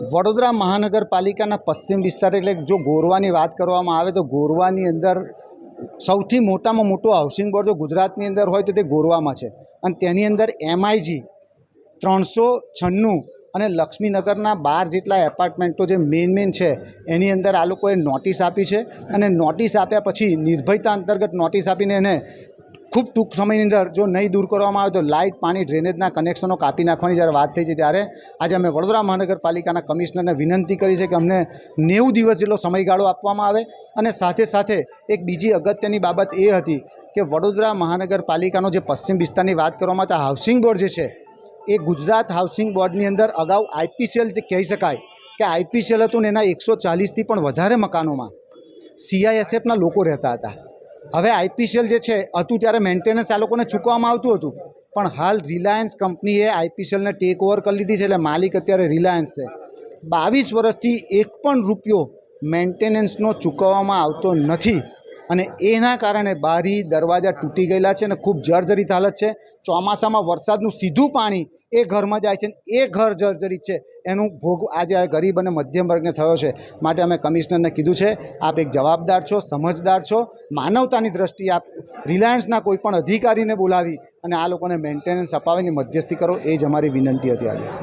વડોદરા મહાનગરપાલિકાના પશ્ચિમ વિસ્તાર એટલે જો ગોરવાની વાત કરવામાં આવે તો ગોરવાની અંદર સૌથી મોટામાં મોટું હાઉસિંગ બોર્ડ જો ગુજરાતની અંદર હોય તો તે ગોરવામાં છે. અને તેની અંદર એમઆઈજી ત્રણસો છન્નું અને લક્ષ્મીનગરના બાર જેટલા એપાર્ટમેન્ટો જે મેઇન મેઇન છે, એની અંદર આ લોકોએ નોટિસ આપી છે. અને નોટિસ આપ્યા પછી નિર્ભયતા અંતર્ગત નોટિસ આપીને એને ખૂબ ટૂંક સમયની અંદર જો નહીં દૂર કરવામાં આવે તો લાઇટ, પાણી, ડ્રેનેજના કનેક્શનો કાપી નાખવાની જ્યારે વાત થઈ છે ત્યારે આજે અમે વડોદરા મહાનગરપાલિકાના કમિશનરને વિનંતી કરી છે કે અમને નેવું દિવસ જેટલો સમયગાળો આપવામાં આવે અને સાથે સાથે એક બીજી અગત્યની બાબત એ હતી કે વડોદરા મહાનગરપાલિકાનો જે પશ્ચિમ વિસ્તારની વાત કરવામાં તો હાઉસિંગ બોર્ડ જે છે, એ ગુજરાત હાઉસિંગ બોર્ડની અંદર અગાઉ આઈપીસીએલ જે કહી શકાય કે આઈપીસીએલ હતું ને એના એકસો ચાલીસથી પણ વધારે મકાનોમાં સીઆઈએસએફના લોકો રહેતા હતા. હવે આઈપીસીએલ જે છે, હતું ત્યારે મેન્ટેનન્સ આ લોકોને ચૂકવવામાં આવતું હતું. પણ હાલ રિલાયન્સ કંપનીએ આઈપીસીએલને ટેક ઓવર કરી લીધી છે, એટલે માલિક અત્યારે રિલાયન્સ છે. બાવીસ વર્ષથી એક પણ રૂપિયો મેન્ટેનન્સનો ચૂકવવામાં આવતો નથી. અને એના કારણે બારી, દરવાજા તૂટી ગયેલા છે અને ખૂબ જર્જરિત હાલત છે. ચોમાસામાં વરસાદનું સીધું પાણી એ ઘરમાં જાય છે અને એ ઘર જર્જરિત છે. એનું ભોગ આજે આ ગરીબ અને મધ્યમ વર્ગને થયો છે. માટે અમે કમિશનરને કીધું છે, આપ એક જવાબદાર છો, સમજદાર છો, માનવતાની દ્રષ્ટિએ આપ રિલાયન્સના કોઈ પણ અધિકારીને બોલાવી અને આ લોકોને મેન્ટેનન્સ અપાવીને મધ્યસ્થી કરો, એ જ અમારી વિનંતી હતી આજે.